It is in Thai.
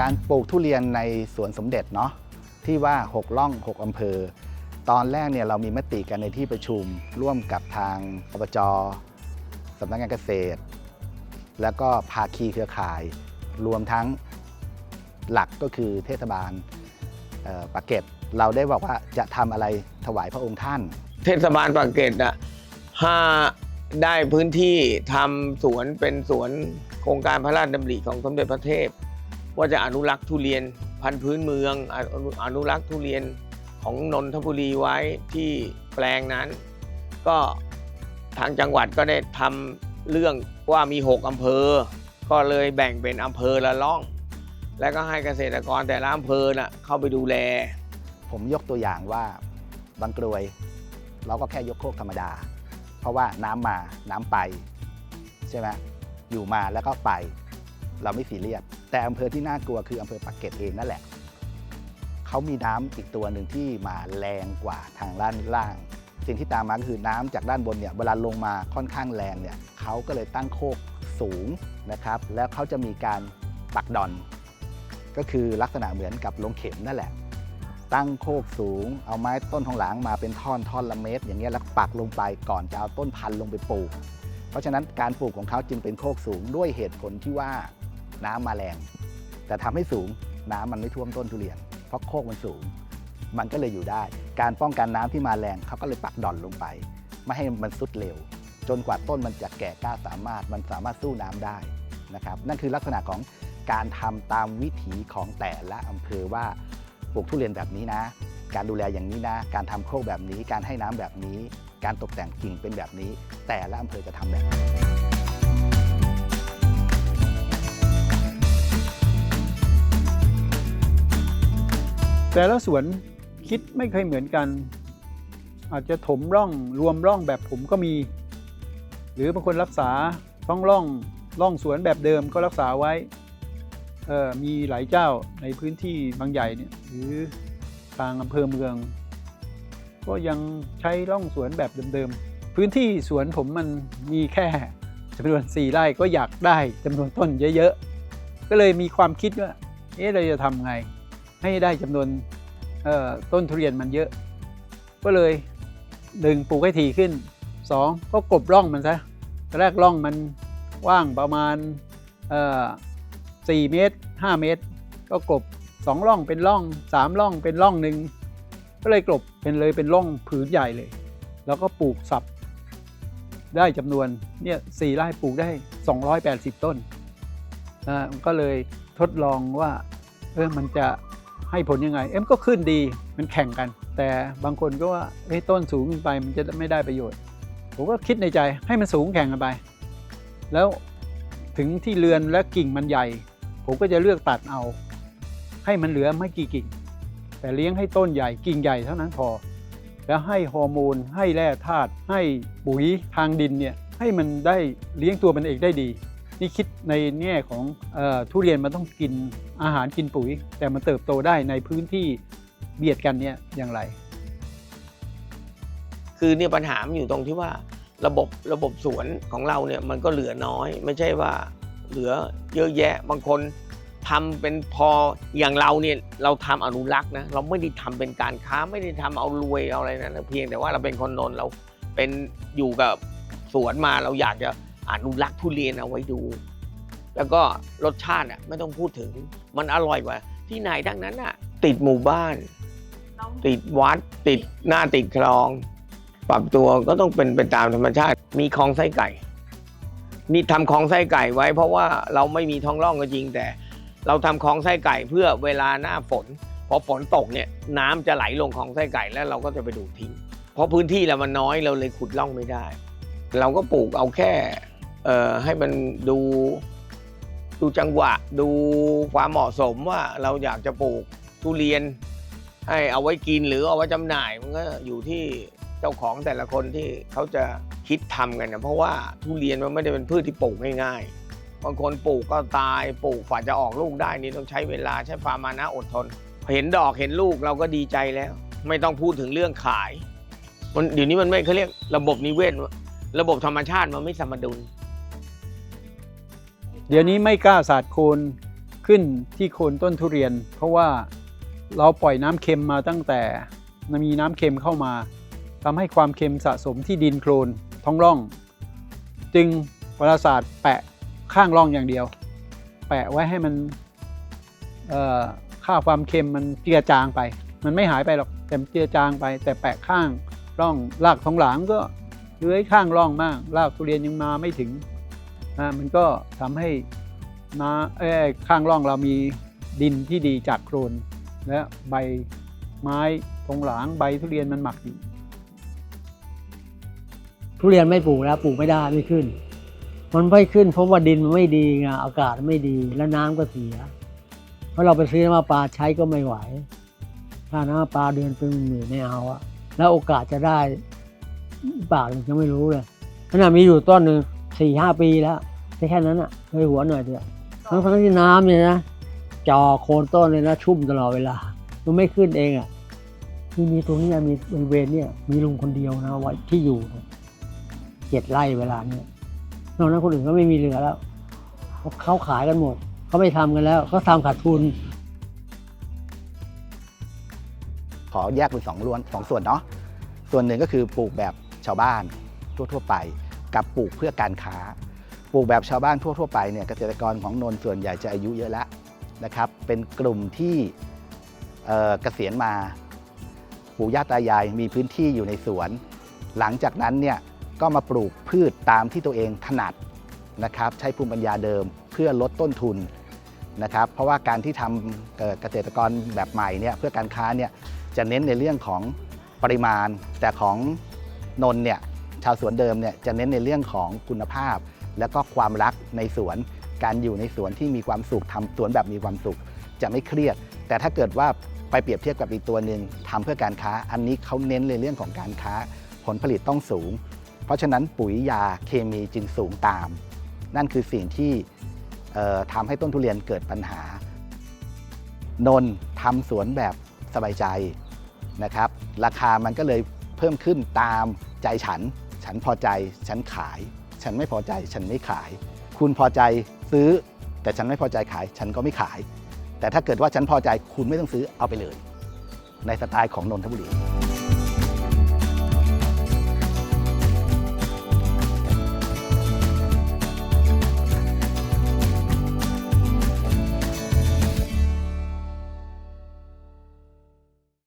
การปลูกทุเรียนในสวนสมเด็จเนาะที่ว่า 6 ล่อง 6 อำเภอ ตอนแรกเนี่ยเรามีมติกันในที่ประชุม ร่วมกับทางอบจสำนักงานเกษตร แล้วก็ภาคีเครือข่าย รวมทั้งหลักก็คือเทศบาลปากเกร็ดเราได้บอกว่าจะทำอะไรถวายพระองค์ท่าน เทศบาลปากเกร็ดอะห้าได้พื้นที่ทำสวนเป็นสวนโครงการพระราชดำริของสมเด็จพระเทพ ว่าจะอนุรักษ์ทุเรียนพันธุ์พื้นเมืองอนุรักษ์ทุเรียนของนนทบุรีไว้ที่แปลงนั้น ก็ทางจังหวัดก็ได้ทำเรื่องว่ามี 6 อำเภอ ก็เลยแบ่งเป็นอำเภอละล่อง แล้วก็ให้เกษตรกรแต่ละอำเภอน่ะเข้าไปดูแล ผมยกตัวอย่างว่าบางกรวย เราก็แค่ยกโคกธรรมดา เพราะว่าน้ำมาน้ำไป ใช่ไหมอยู่มาแล้วก็ไป เราไม่สีเรียส แต่อำเภอที่น่ากลัวคืออำเภอปากเกร็ดเองนั่นแหละเขามีน้ำอีกตัวหนึ่งที่มาแรงกว่าทางด้านล่าง สิ่งที่ตามมาคือน้ำจากด้านบนเนี่ยเวลาลงมาค่อนข้างแรงเนี่ยเขาก็เลยตั้งโคกสูงนะครับ แล้วเขาจะมีการปักดอน ก็คือลักษณะเหมือนกับลงเข็มนั่นแหละ ตั้งโคกสูง เอาไม้ต้นทองหลางมาเป็นท่อนท่อนละเมตร อย่างเงี้ยแล้วปักลงไปก่อนจะเอาต้นพันธุ์ลงไปปลูก เพราะฉะนั้นการปลูกของเขาจึงเป็นโคกสูงด้วยเหตุผลที่ว่า น้ำมาแรง แต่ทำให้สูงน้ำมันไม่ท่วมต้นทุเรียน เพราะโคกมันสูง มันก็เลยอยู่ได้ การป้องกันน้ำที่มาแรงเขาก็เลยปักดอนลงไป ไม่ให้มันสุดเร็ว จนกว่าต้นมันจะแก่กล้าสามารถมันสามารถสู้น้ำได้นะครับนั่นคือลักษณะของการทำตามวิถีของแต่ละอำเภอว่าปลูกทุเรียนแบบนี้นะ การดูแลอย่างนี้นะ การทำโคกแบบนี้ การให้น้ำแบบนี้ การตกแต่งกิ่งเป็นแบบนี้ แต่ละอำเภอจะทำแบบไหน แต่ละสวนคิดไม่เคยเหมือนกัน อาจจะถมร่องรวมร่องแบบผมก็มี หรือบางคนรักษาท้องร่องร่องสวนแบบเดิมก็รักษาไว้เออมีหลายเจ้าในพื้นที่บางใหญ่เนี่ยหรือทางอำเภอเมือง ก็ยังใช้ร่องสวนแบบเดิมๆพื้นที่สวนผมมันมีแค่จำนวน4ไร่ก็อยากได้จำนวนต้นเยอะๆก็เลยมีความคิดว่าเอ๊ะเราจะทำไง ให้ได้จำนวนต้นทุเรียนมันเยอะ ก็เลยหนึ่งปลูกให้ถี่ขึ้นสองก็กบร่องมันซะตอนแรกร่องมันว่างประมาณสี่เมตรห้าเมตร ก็กลบสองร่องเป็นร่องสามร่องเป็นร่องหนึ่งก็เลยกลบเป็นเลยเป็นร่องผืนใหญ่เลย แล้วก็ปลูกสับได้จำนวนเนี่ยสี่ไร่ปลูกได้ 280 ต้นก็เลยทดลองว่าเออมันจะ ให้ผลยังไง เอ็มก็ขึ้นดีมันแข่งกัน แต่บางคนก็ว่าเฮ้ยต้นสูงขึ้นไปมันจะไม่ได้ประโยชน์ ผมก็คิดในใจให้มันสูงแข่งกันไป แล้วถึงที่เรือนและกิ่งมันใหญ่ ผมก็จะเลือกตัดเอา ให้มันเหลือไม่กี่กิ่ง แต่เลี้ยงให้ต้นใหญ่กิ่งใหญ่เท่านั้นพอ แล้วให้ฮอร์โมนให้แร่ธาตุให้ปุ๋ยทางดินเนี่ยให้มันได้เลี้ยงตัวมันเองได้ดี นี่คิดในแง่ของอทุเรียนมันต้องกินอาหารกินปุ๋ย แต่มันเติบโตได้ในพื้นที่เบียดกันเนี่ยอย่างไร คือเนี่ยปัญหามันอยู่ตรงที่ว่าระบบระบบสวนของเราเนี่ยมันก็เหลือน้อย ไม่ใช่ว่าเหลือเยอะแยะบางคนทำเป็นพออย่างเราเนี่ยเราทำอนุรักษ์นะเราไม่ได้ทำเป็นการค้าไม่ได้ทำเอารวยเอาอะไรนะเพียงแต่ว่าเราเป็นคนนนเราเป็นอยู่กับสวนมาเราอยากจะ อนุรักษ์ทุเรียนเอาไว้ดู แล้วก็รสชาติอะไม่ต้องพูดถึงมันอร่อยกว่า ที่ไหนทั้งนั้นอะติดหมู่บ้าน ติดวัดติดหน้าติดคลอง ปรับตัวก็ต้องเป็นไปตามธรรมชาติ มีคลองไส้ไก่ นี่ทำคลองไส้ไก่ไว้ เพราะว่าเราไม่มีท้องร่องก็จริงแต่ เราทำคลองไส้ไก่เพื่อเวลาหน้าฝนพอฝนตกเนี่ยน้ำจะไหลลงคลองไส้ไก่แล้วเราก็จะไปดูดทิ้ง เพราะพื้นที่เรามันน้อยเราเลยขุดร่องไม่ได้ เราก็ปลูกเอาแค่ ให้มันดูดูจังหวะ ดูความเหมาะสมว่าเราอยากจะปลูกทุเรียน ให้เอาไว้กินหรือเอาไว้จำหน่ายมันก็อยู่ที่เจ้าของแต่ละคนที่เขาจะคิดทำกันนะเพราะว่าทุเรียนมันไม่ได้เป็นพืชที่ปลูกง่ายๆบางคนปลูกก็ตายปลูกกว่าจะออกลูกได้นี่ต้องใช้เวลาใช้ความมานะอดทน เห็นดอกเห็นลูกเราก็ดีใจแล้ว ไม่ต้องพูดถึงเรื่องขายมันเดี๋ยวนี้มันไม่เขาเรียกระบบนิเวศ ระบบธรรมชาติมันไม่สมดุล เดี๋ยวนี้ไม่กล้าสาดโคนขึ้นที่โคนต้นทุเรียน เพราะว่าเราปล่อยน้ำเค็มมาตั้งแต่มีน้ำเค็มเข้ามาทำให้ความเค็มสะสมที่ดินโคลนท้องร่อง จึงวาศาสตร์แปะข้างร่องอย่างเดียว แปะไว้ให้มันค่าความเค็มมันเจือจางไป มันไม่หายไปหรอกแต่มันเจือจางไป แต่แปะข้างร่องรากท้องหลังก็เลื้อยข้างร่องมากรากทุเรียนยังมาไม่ถึง นะมันก็ทำให้นาเอ้ยข้างร่องเรามีดินที่ดีจากโคลนและใบไม้ทงหลางใบทุเรียนมันหมักอยู่ทุเรียนไม่ปลูกแล้วปลูกไม่ได้ไม่ขึ้น มันไม่ขึ้นเพราะว่าดินมันไม่ดีไงอากาศไม่ดีแล้วน้ำก็เสีย เพราะเราไปซื้อน้ำปลาปลาใช้ก็ไม่ไหวถ้าน้ำปลาเดือนเป็นหมื่นไม่เอาอะแล้วโอกาสจะได้ปล่ายังไม่รู้เลยขนาดมีอยู่ต้นหนึ่ง สี่ห้าปีแล้วแค่แค่นั้นอะเคยหัวหน่อยเดียวทั้งทั้งที่น้ำเนี่ยนะจ่อโคนต้นเลยนะชุ่มตลอดเวลา มันไม่ขึ้นเองอะที่มีตรงเนี้ยมีบริเวณเนี่ยมีลุงคนเดียวนะไว้ที่อยู่เนี่ยเจ็ดไร่เวลาเนี้ยนอกนั้นคนอื่นก็ไม่มีเหลือแล้วเพราะเขาขายกันหมด เขาไม่ทำกันแล้วเขาทำขาดทุน ขอแยกเป็นสองล้วนสองส่วนเนาะส่วนหนึ่งก็คือปลูกแบบชาวบ้านทั่ว ๆ ไป กับปลูกเพื่อการค้า ปลูกแบบชาวบ้านทั่ว ๆ ไปเนี่ยเกษตรกรของนนท์ส่วนใหญ่จะอายุเยอะแล้วนะครับเป็นกลุ่มที่เกษียณมาปู่ย่าตายายมีพื้นที่อยู่ในสวน หลังจากนั้นเนี่ยก็มาปลูกพืชตามที่ตัวเองถนัดนะครับใช้ภูมิปัญญาเดิมเพื่อลดต้นทุนนะครับเพราะว่าการที่ทำเอ่อเกษตรกรแบบใหม่เนี่ยเพื่อการค้าเนี่ยจะเน้นในเรื่องของปริมาณ แต่ของนนท์เนี่ย ชาวสวนเดิมเนี่ยจะเน้นในเรื่องของคุณภาพ แล้วก็ความรักในสวน การอยู่ในสวนที่มีความสุขทำสวนแบบมีความสุข จะไม่เครียด แต่ถ้าเกิดว่าไปเปรียบเทียบกับอีกตัวหนึ่งทำเพื่อการค้า อันนี้เขาเน้นในเรื่องของการค้า ผลผลิตต้องสูง เพราะฉะนั้นปุ๋ยยาเคมีจึงสูงตาม นั่นคือสิ่งที่เอ่อทำให้ต้นทุเรียนเกิดปัญหา นนท์ทำสวนแบบสบายใจนะครับ ราคามันก็เลยเพิ่มขึ้นตามใจฉัน ฉันพอใจฉันขาย ฉันไม่พอใจฉันไม่ขาย คุณพอใจซื้อ แต่ฉันไม่พอใจขาย ฉันก็ไม่ขาย แต่ถ้าเกิดว่าฉันพอใจคุณไม่ต้องซื้อเอาไปเลย ในสไตล์ของนนทบุรี